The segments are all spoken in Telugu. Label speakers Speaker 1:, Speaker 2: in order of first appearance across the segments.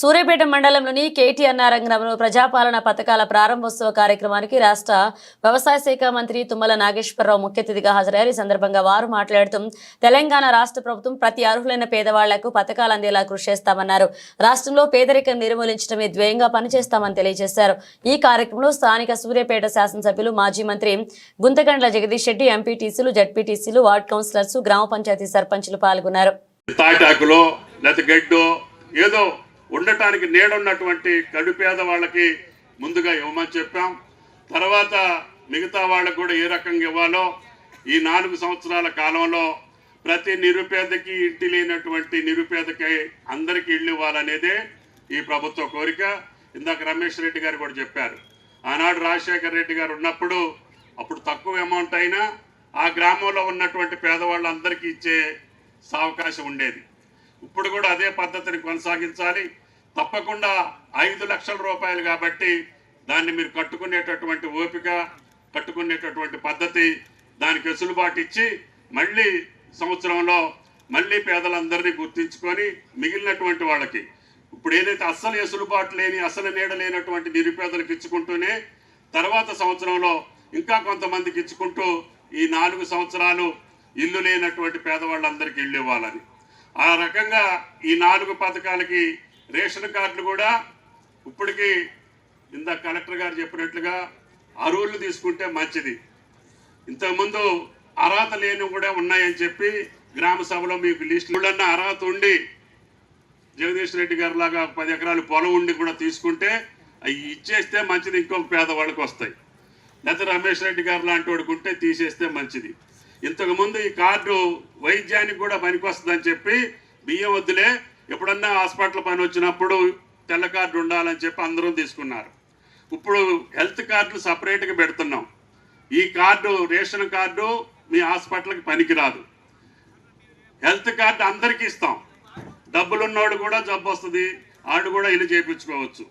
Speaker 1: సూర్యాపేట మండలంలోని కేటీఆర్ నారంగంలో ప్రజాపాలన పథకాల ప్రారంభోత్సవ కార్యక్రమానికి రాష్ట్ర వ్యవసాయ శాఖ మంత్రి తుమ్మల నాగేశ్వరరావు ముఖ్య అతిథిగా హాజరయ్యారు. ఈ సందర్భంగా వారు మాట్లాడుతూ తెలంగాణ రాష్ట్ర ప్రభుత్వం ప్రతి అర్హులైన పేదవాళ్ళకు పథకాలు అందేలా కృషి చేస్తామన్నారు. రాష్ట్రంలో పేదరికం నిర్మూలించడమే ధ్యేయంగా పనిచేస్తామని తెలియజేశారు. ఈ కార్యక్రమంలో స్థానిక సూర్యాపేట శాసనసభ్యులు మాజీ మంత్రి గుంతగండ్ల జగదీష్ రెడ్డి ఎంపీటీసీలు జడ్పీటీసీలు వార్డు కౌన్సిలర్స్ గ్రామ పంచాయతీ సర్పంచ్లు పాల్గొన్నారు.
Speaker 2: తాటాకులో లేకపోతే గడ్డో ఏదో ఉండటానికి నీడున్నటువంటి కడుపేద వాళ్ళకి ముందుగా ఇవ్వమని చెప్పాం. తర్వాత మిగతా వాళ్ళకు కూడా ఏ రకంగా ఇవ్వాలో ఈ నాలుగు సంవత్సరాల కాలంలో ప్రతి నిరుపేదకి ఇంటి లేనటువంటి నిరుపేదకి అందరికీ ఇళ్ళు ఇవ్వాలనేదే ఈ ప్రభుత్వ కోరిక. ఇందాక రమేష్ రెడ్డి గారు కూడా చెప్పారు. ఆనాడు రాజశేఖర రెడ్డి గారు ఉన్నప్పుడు అప్పుడు తక్కువ అమౌంట్ అయినా ఆ గ్రామంలో ఉన్నటువంటి పేదవాళ్ళందరికీ ఇచ్చే అవకాశం ఉండేది. ఇప్పుడు కూడా అదే పద్ధతిని కొనసాగించాలి. తప్పకుండా ఐదు లక్షల రూపాయలు కాబట్టి దాన్ని మీరు కట్టుకునేటటువంటి ఓపిక కట్టుకునేటటువంటి పద్ధతి దానికి వెసులుబాటు ఇచ్చి మళ్ళీ సంవత్సరంలో మళ్ళీ పేదలందరినీ గుర్తించుకొని మిగిలినటువంటి వాళ్ళకి ఇప్పుడు ఏదైతే అస్సలు ఎసులుబాటు లేని అసలు నీడ లేనటువంటి నిరుపేదలకు ఇచ్చుకుంటూనే తర్వాత సంవత్సరంలో ఇంకా కొంతమందికి ఇచ్చుకుంటూ ఈ నాలుగు సంవత్సరాలు ఇల్లు లేనటువంటి పేదవాళ్ళందరికీ ఇల్లు ఇవ్వాలని. ఆ రకంగా ఈ నాలుగు పథకాలకి రేషన్ కార్డులు కూడా ఇప్పటికీ ఇందా కలెక్టర్ గారు చెప్పినట్లుగా అరువులు తీసుకుంటే మంచిది. ఇంతకుముందు అర్హత లేని కూడా ఉన్నాయని చెప్పి గ్రామ సభలో మీకు లిస్టులన్న అర్హత ఉండి జగదీష్ రెడ్డి గారు లాగా పది ఎకరాలు పొలం ఉండి కూడా తీసుకుంటే అవి ఇచ్చేస్తే మంచిది ఇంకొక పేదవాళ్ళకి వస్తాయి. లేకపోతే రమేష్ రెడ్డి గారు లాంటి వాడికి ఉంటే తీసేస్తే మంచిది. ఇంతకుముందు ఈ కార్డు వైద్యానికి కూడా పనికొస్తుందని చెప్పి బియ్యం వద్దులే ఎప్పుడన్నా హాస్పిటల్ పని వచ్చినప్పుడు తెల్ల కార్డు ఉండాలని చెప్పి అందరం తీసుకున్నారు. ఇప్పుడు హెల్త్ కార్డులు సపరేట్గా పెడుతున్నాం. ఈ కార్డు రేషన్ కార్డు మీ హాస్పిటల్కి పనికిరాదు. హెల్త్ కార్డు అందరికీ ఇస్తాం. డబ్బులున్నోడు కూడా జబ్బు వస్తుంది ఆడు కూడా ఇల్లు చేయించుకోవచ్చు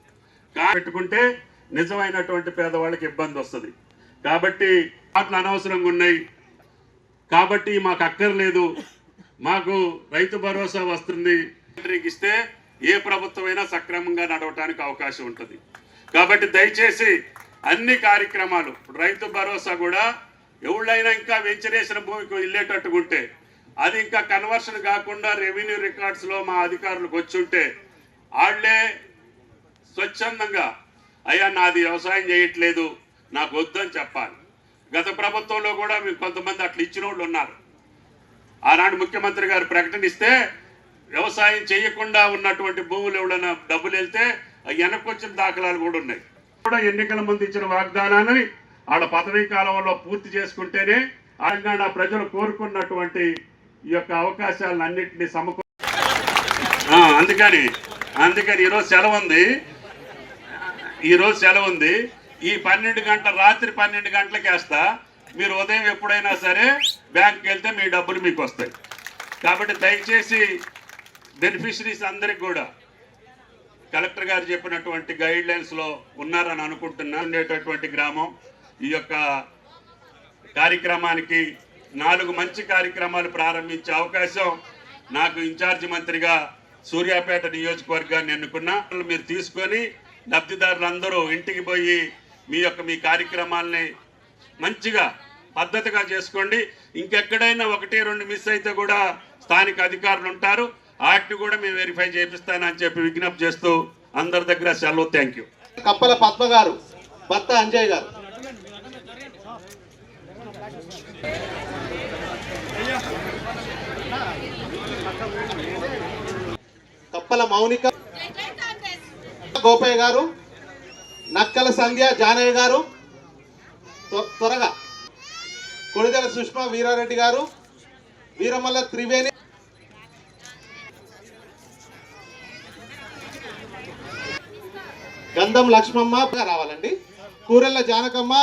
Speaker 2: కా పెట్టుకుంటే నిజమైనటువంటి పేదవాళ్ళకి ఇబ్బంది వస్తుంది. కాబట్టి వాటిని అనవసరంగా ఉన్నాయి. కాబట్టి మాకు అక్కర్లేదు. మాకు రైతు భరోసా వస్తుంది. ఇస్తే ఏ ప్రభుత్వమైనా సక్రమంగా నడవటానికి అవకాశం ఉంటుంది. కాబట్టి దయచేసి అన్ని కార్యక్రమాలు రైతు భరోసా కూడా ఎవళ్ళైనా ఇంకా వెంచరేసిన భూమికి వెళ్ళేటట్టుకుంటే అది ఇంకా కన్వర్షన్ కాకుండా రెవెన్యూ రికార్డ్స్లో మా అధికారులకు వచ్చి ఉంటే వాళ్ళే స్వచ్ఛందంగా అయ్యా నాది వ్యవసాయం చేయట్లేదు నాకు వద్దని చెప్పాలి. గత ప్రభుత్వంలో కూడా మీకు కొంతమంది అట్లా ఇచ్చిన వాళ్ళు ఉన్నారు. ఆనాడు ముఖ్యమంత్రి గారు ప్రకటన ఇస్తే వ్యవసాయం చేయకుండా ఉన్నటువంటి భూములు ఎవడైనా డబ్బులు వెళ్తే అవి వెనక్కి వచ్చిన దాఖలాలు కూడా ఉన్నాయి. కూడా ఎన్నికల ముందు ఇచ్చిన వాగ్దానాన్ని వాళ్ళ పదవీ కాలంలో పూర్తి చేసుకుంటేనే తెలంగాణ ప్రజలు కోరుకున్నటువంటి ఈ యొక్క అవకాశాలను అన్నింటినీ సమకూ అందుకని అందుకని ఈరోజు సెలవు ఉంది ఈరోజు సెలవు ఉంది ఈ పన్నెండు గంటల రాత్రి పన్నెండు గంటలకి వేస్తా. మీరు ఉదయం ఎప్పుడైనా సరే బ్యాంక్కి వెళ్తే మీ డబ్బులు మీకు వస్తాయి. కాబట్టి దయచేసి బెనిఫిషరీస్ అందరికి కూడా. కలెక్టర్ గారు చెప్పినటువంటి గైడ్ లైన్స్లో ఉన్నారని అనుకుంటున్నా. ఉండేటటువంటి గ్రామం ఈ యొక్క కార్యక్రమానికి నాలుగు మంచి కార్యక్రమాలు ప్రారంభించే అవకాశం నాకు ఇన్ఛార్జి మంత్రిగా సూర్యాపేట నియోజకవర్గాన్ని ఎన్నుకున్నా. మీరు తీసుకొని లబ్ధిదారులందరూ ఇంటికి పోయి మీ యొక్క మీ కార్యక్రమాల్ని మంచిగా పద్ధతిగా చేసుకోండి. ఇంకెక్కడైనా ఒకటి రెండు మిస్ అయితే కూడా స్థానిక అధికారులు ఉంటారు. వాటిని కూడా మేము వెరిఫై చేపిస్తానని చెప్పి విజ్ఞప్తి చేస్తూ అందరి దగ్గర సెలవు. థ్యాంక్ యూ
Speaker 3: కప్పల పద్మ గారు భర్త అంజయ్ గారు. కప్పల మౌనిక గోపయ్య గారు నక్కల సంధ్య జానయ్య గారు త్వ- త్వరగా. కొడిదల సుష్మా వీరారెడ్డి గారు వీరమల్ల త్రివేణి గంధం లక్ష్మమ్మ రావాలండి. కూరెళ్ళ జానకమ్మ